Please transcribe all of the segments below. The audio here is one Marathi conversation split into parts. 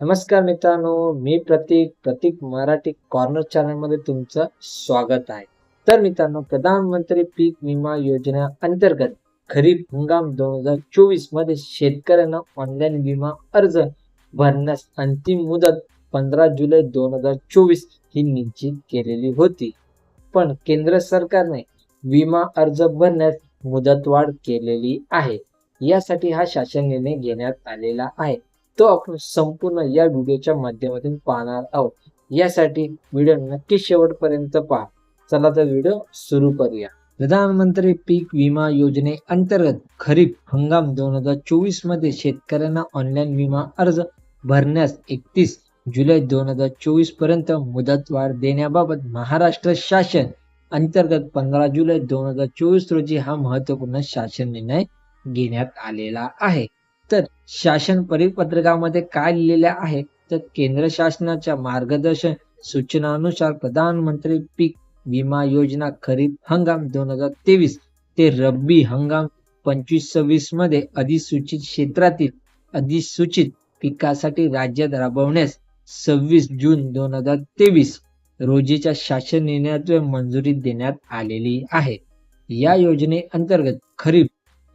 नमस्कार मित्रांनो मी प्रतीक प्रतीक मराठी कॉर्नर चॅनलमध्ये तुमचं स्वागत आहे. तर मित्रांनो प्रधानमंत्री पीक विमा योजना अंतर्गत खरीप हंगाम दोन हजार चोवीसमध्ये शेतकऱ्यांना ऑनलाईन विमा अर्ज भरण्यास अंतिम मुदत पंधरा जुलै दोन हजार चोवीस ही निश्चित केलेली होती. पण केंद्र सरकारने विमा अर्ज भरण्यास मुदतवाढ केलेली आहे. यासाठी हा शासन निर्णय घेण्यात आलेला आहे. तो आपण संपूर्ण या व्हिडिओच्या माध्यमातून पाहणार आहोत. यासाठी व्हिडिओ नक्की शेवटपर्यंत पहा. चला तर व्हिडिओ सुरू करूया. प्रधानमंत्री पीक विमा योजने अंतर्गत खरीप हंगाम दोन हजार चोवीसमध्ये शेतकऱ्यांना ऑनलाईन विमा अर्ज भरण्यास एकतीस जुलै दोन हजार चोवीसपर्यंत मुदतवाढ देण्याबाबत महाराष्ट्र शासन अंतर्गत पंधरा जुलै दोन हजार चोवीस रोजी हा महत्त्वपूर्ण शासन निर्णय घेण्यात आलेला आहे. तर शासन परिपत्रकामध्ये काय लिहिलेले आहे? तर केंद्र शासनाच्या मार्गदर्शन सूचनानुसार प्रधानमंत्री पीक विमा योजना खरीप हंगाम दोन हजार तेवीस ते रब्बी हंगाम पंचवीस सव्वीसमध्ये अधिसूचित क्षेत्रातील अधिसूचित पिकासाठी राज्यात राबवण्यास सव्वीस जून दोन हजार तेवीस रोजीच्या शासन निर्णयाद्वारे मंजुरी देण्यात आलेली आहे. या योजनेअंतर्गत खरीप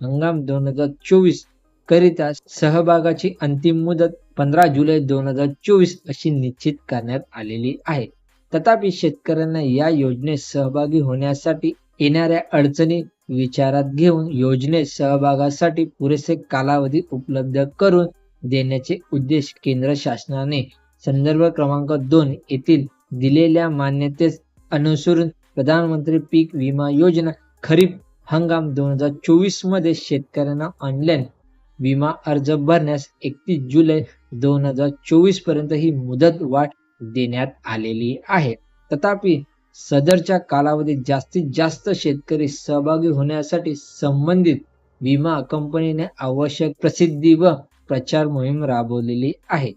हंगाम दोन हजार चोवीस करिता सहभागाची अंतिम मुदत पंधरा जुलै दोन हजार चोवीस अशी निश्चित करण्यात आलेली आहे. तथापि शेतकऱ्यांना या योजनेत सहभागी होण्यासाठी येणाऱ्या अडचणी विचारात घेऊन योजनेत सहभागासाठी पुरेसे कालावधी उपलब्ध करून देण्याचे उद्देश केंद्र शासनाने संदर्भ क्रमांक दोन येथील दिलेल्या मान्यतेस अनुसरून प्रधानमंत्री पीक विमा योजना खरीप हंगाम दोन हजार चोवीसमध्ये शेतकऱ्यांना ऑनलाईन विमा अर्ज भरण्यास एकतीस जुलै दोन हजार चोवीसपर्यंत ही मुदत वाढ देण्यात आलेली आहे. तथापि सदरच्या कालावधीत जास्तीत जास्त शेतकरी सहभागी होण्यासाठी संबंधित विमा कंपनीने आवश्यक प्रसिद्धी व प्रचार मोहीम राबवलेली आहे.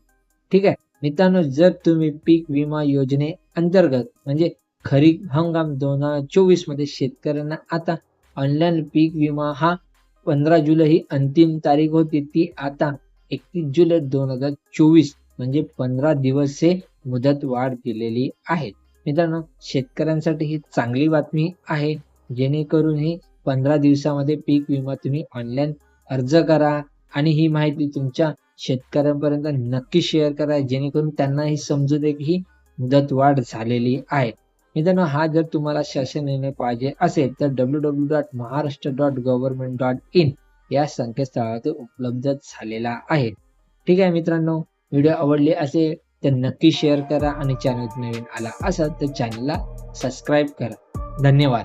ठीक आहे. मित्रांनो जर तुम्ही पीक विमा योजने अंतर्गत म्हणजे खरीप हंगाम दोन हजार चोवीसमध्ये शेतकऱ्यांना आता ऑनलाईन पीक विमा हा पंधरा जुलै ही अंतिम तारीख होती. ती आता एकतीस जुलै दोन हजार चोवीस म्हणजे पंधरा दिवस हे मुदत वाढ दिलेली आहे. मित्रांनो शेतकऱ्यांसाठी ही चांगली बातमी आहे. जेणेकरून ही पंधरा दिवसामध्ये पीक विमा तुम्ही ऑनलाईन अर्ज करा आणि ही माहिती तुमच्या शेतकऱ्यांपर्यंत नक्की शेअर करा जेणेकरून त्यांना ही समजू दे की ही मुदत वाढ झालेली आहे. मित्रांनो हा जर तुम्हाला शासन निर्णय पाहिजे असेल तर W W dot Maharashtra dot government dot in या संकेतस्थळावर उपलब्ध झालेला आहे. ठीक आहे मित्रांनो व्हिडिओ आवडले असेल तर नक्की शेअर करा आणि चॅनल नवीन आला असेल तर चॅनलला सबस्क्राईब करा. धन्यवाद.